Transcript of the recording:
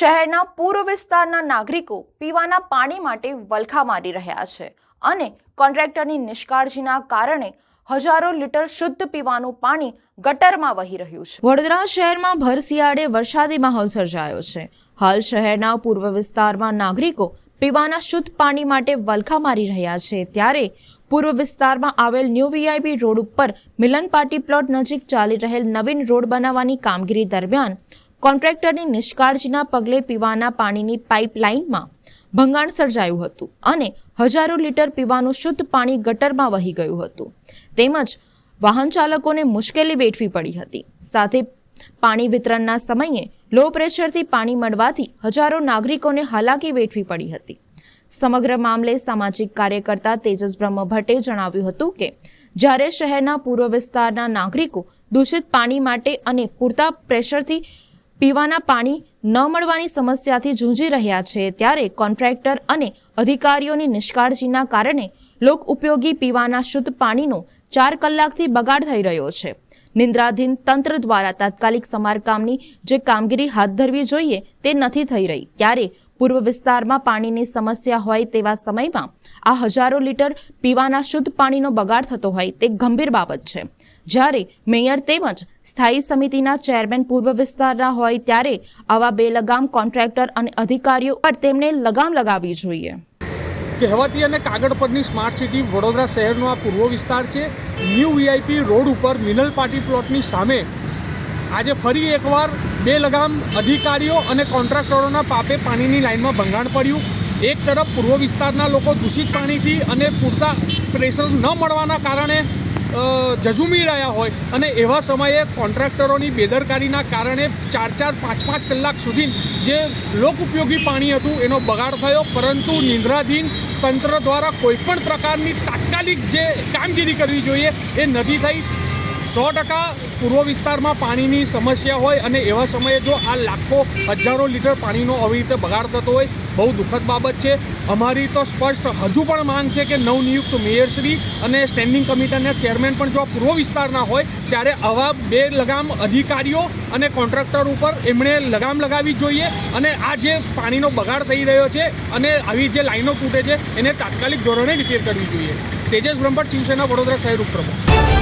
શહેરના પૂર્વ વિસ્તારના નાગરિકો પીવાના પાણી માટે વલખા મારી રહ્યા છે અને કોન્ટ્રાક્ટરની નિષ્કાળજીના કારણે હજારો લીટર શુદ્ધ પીવાનું પાણી ગટરમાં વહી રહ્યું છે. વડોદરા શહેરમાં ભર શિયાળે વરસાદી માહોલ સર્જાયો છે. હાલ શહેરના પૂર્વ વિસ્તારમાં નાગરિકો પીવાના શુદ્ધ પાણી માટે વલખા મારી રહ્યા છે. ત્યારે પૂર્વ વિસ્તારમાં આવેલ ન્યૂ વીઆઈબી રોડ ઉપર મિલન પાર્ટી પ્લોટ નજીક ચાલી રહેલ નવીન રોડ બનાવવાની કામગીરી દરમિયાન કોન્ટ્રાક્ટરની નિષ્કાળજીના પગલે પીવાના પાણીની પાઇપલાઇનમાં ભંગાણ સર્જાયું હતું અને હજારો લીટર પીવાનું શુદ્ધ પાણી ગટરમાં વહી ગયું હતું. તેમજ વાહન ચાલકોને મુશ્કેલી વેઠવી પડી હતી. સાથે પાણી વિતરણના સમયે લો પ્રેશરથી પાણી મળવાથી હજારો નાગરિકોને હાલાકી વેઠવી પડી હતી. સમગ્ર મામલે સામાજિક કાર્યકર્તા તેજસ બ્રહ્મ ભટ્ટે જણાવ્યું હતું કે, જ્યારે શહેરના પૂર્વ વિસ્તારના નાગરિકો દૂષિત પાણી માટે અને પૂરતા પ્રેશરથી પીવાના પાણી ન મળવાની સમસ્યાથી જૂંજી રહ્યા છે ત્યારે કોન્ટ્રાક્ટર અને અધિકારીઓની નિષ્કાળજીના કારણે લોક ઉપયોગી પીવાના શુદ્ધ પાણીનો ચાર કલાકથી બગાડ થઈ રહ્યો છે. નિંદ્રાધીન તંત્ર દ્વારા તાત્કાલિક સમારકામની જે કામગીરી હાથ ધરવી જોઈએ તે નથી થઈ રહી. ત્યારે પૂર્વ વિસ્તારમાં પાણીની સમસ્યા હોય તેવા સમયમાં આ હજારો લીટર પીવાના શુદ્ધ પાણીનો બગાડ થતો હોય તે ગંભીર બાબત છે. જ્યારે મેયર તેમજ સ્થાયી સમિતિના ચેરમેન પૂર્વ વિસ્તારના હોય ત્યારે આવા બેલગામ કોન્ટ્રાક્ટર અને અધિકારીઓ પર તેમણે લગામ લગાવવી જોઈએ. કહેવાતી અને કાગળ પરની સ્માર્ટ સિટી વડોદરા શહેરનો આ પૂર્વ વિસ્તાર છે. ન્યૂ વીઆઈપી રોડ ઉપર મિનલ પાર્ટી પ્લોટની સામે આજે ફરી એકવાર બે લગામ અધિકારીઓ અને કોન્ટ્રાક્ટરોના પાપે પાણીની લાઇનમાં ભંગાણ પડ્યું. એક તરફ પૂર્વ વિસ્તારના લોકો દૂષિત પાણીથી અને પૂરતા પ્રેશર ન મળવાના કારણે જજુમી રહ્યા હોય અને એવા સમયે કોન્ટ્રાક્ટરોની બેદરકારીના કારણે ચાર ચાર પાંચ પાંચ કલાક સુધી જે લોક ઉપયોગી પાણી હતું એનો બગાડ થયો. પરંતુ નિંદ્રાધીન તંત્ર દ્વારા કોઈપણ પ્રકારની તાત્કાલિક જે કામગીરી કરવી જોઈએ એ નથી થઈ. સો ટકા પૂર્વ વિસ્તારમાં પાણીની સમસ્યા હોય અને એવા સમયે જો આ લાખો હજારો લીટર પાણીનો આવી રીતે બગાડ થતો હોય, બહુ દુઃખદ બાબત છે. અમારી તો સ્પષ્ટ હજુ પણ માંગ છે કે નવનિયુક્ત મેયરશ્રી અને સ્ટેન્ડિંગ કમિટીના ચેરમેન પણ જો આ પૂર્વ વિસ્તારના હોય, ત્યારે આવા બે લગામ અધિકારીઓ અને કોન્ટ્રાક્ટર ઉપર એમણે લગામ લગાવવી જોઈએ અને આ જે પાણીનો બગાડ થઈ રહ્યો છે અને આવી જે લાઈનો તૂટે છે, એને તાત્કાલિક ધોરણે રિપેર કરવી જોઈએ. તેજસ બ્રહ્મભટ્ટ, શિવસેના, વડોદરા શહેર ઉપપ્રમુખ.